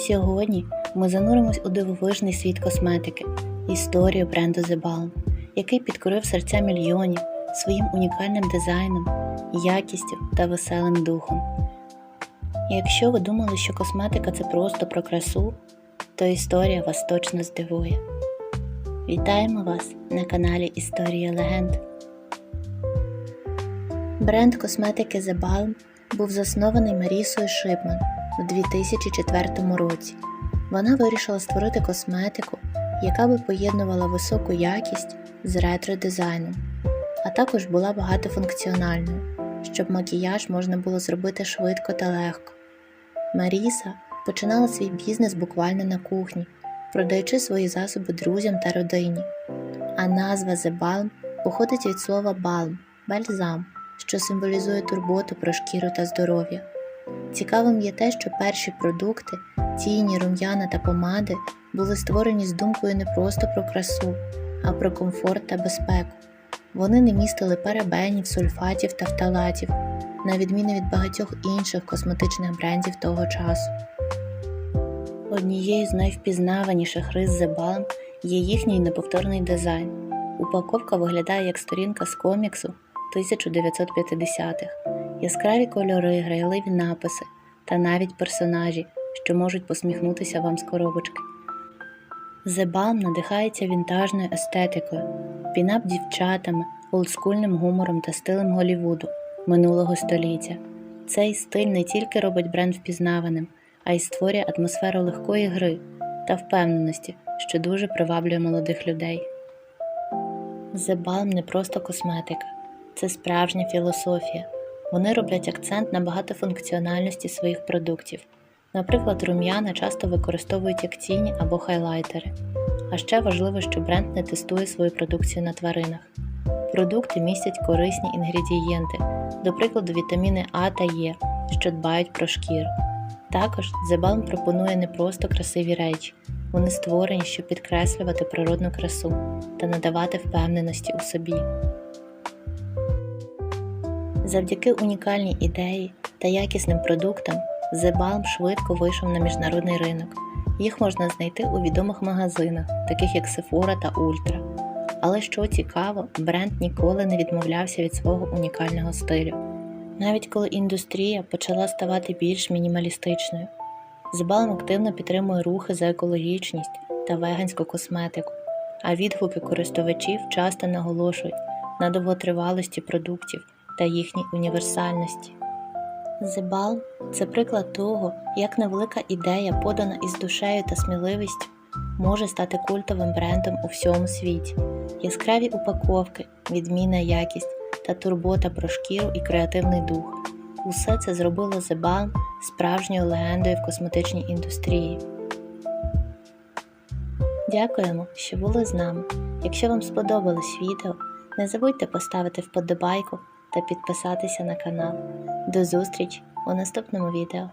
Сьогодні ми зануримось у дивовижний світ косметики, історію бренду The Balm, який підкорив серця мільйонів своїм унікальним дизайном, якістю та веселим духом. І Якщо ви думали, що косметика це просто про красу, то історія вас точно здивує. Вітаємо вас на каналі Історія легенд. Бренд косметики The Balm був заснований Марісою Шипман у 2004 році. Вона вирішила створити косметику, яка би поєднувала високу якість з ретро-дизайном, а також була багатофункціональною, щоб макіяж можна було зробити швидко та легко. Маріса починала свій бізнес буквально на кухні, продаючи свої засоби друзям та родині. А назва The Balm походить від слова балм бальзам, що символізує турботу про шкіру та здоров'я. Цікавим є те, що перші продукти, тіні, рум'яна та помади були створені з думкою не просто про красу, а про комфорт та безпеку. Вони не містили парабенів, сульфатів та фталатів, на відміну від багатьох інших косметичних брендів того часу. Однією з найвпізнаваніших рис The Balm є їхній неповторний дизайн. Упаковка виглядає як сторінка з коміксу 1950-х, яскраві кольори, грайливі написи та навіть персонажі, що можуть посміхнутися вам з коробочки. Balm надихається вінтажною естетикою, пінап дівчатами, олдскульним гумором та стилем Голлівуду минулого століття. Цей стиль не тільки робить бренд впізнаваним, а й створює атмосферу легкої гри та впевненості, що дуже приваблює молодих людей. Balm не просто косметика, це справжня філософія. Вони роблять акцент на багатофункціональності своїх продуктів. Наприклад, рум'яна часто використовують як тіні або хайлайтери. А ще важливо, що бренд не тестує свою продукцію на тваринах. Продукти містять корисні інгредієнти, до прикладу, вітаміни А та Е, що дбають про шкіру. Також The Balm пропонує не просто красиві речі, вони створені, щоб підкреслювати природну красу та надавати впевненості у собі. Завдяки унікальній ідеї та якісним продуктам Balm швидко вийшов на міжнародний ринок. Їх можна знайти у відомих магазинах, таких як Sephora та Ultra. Але що цікаво, бренд ніколи не відмовлявся від свого унікального стилю. Навіть коли індустрія почала ставати більш мінімалістичною. Balm активно підтримує рухи за екологічність та веганську косметику, а відгуки користувачів часто наголошують на довготривалості продуктів та їхній універсальності. Balm – це приклад того, як невелика ідея, подана із душею та сміливістю, може стати культовим брендом у всьому світі. Яскраві упаковки, відмінна якість та турбота про шкіру і креативний дух. Усе це зробило The справжньою легендою в косметичній індустрії. Дякуємо, що були з нами. Якщо вам сподобалось відео, не забудьте поставити вподобайку та підписатися на канал. До зустрічі у наступному відео.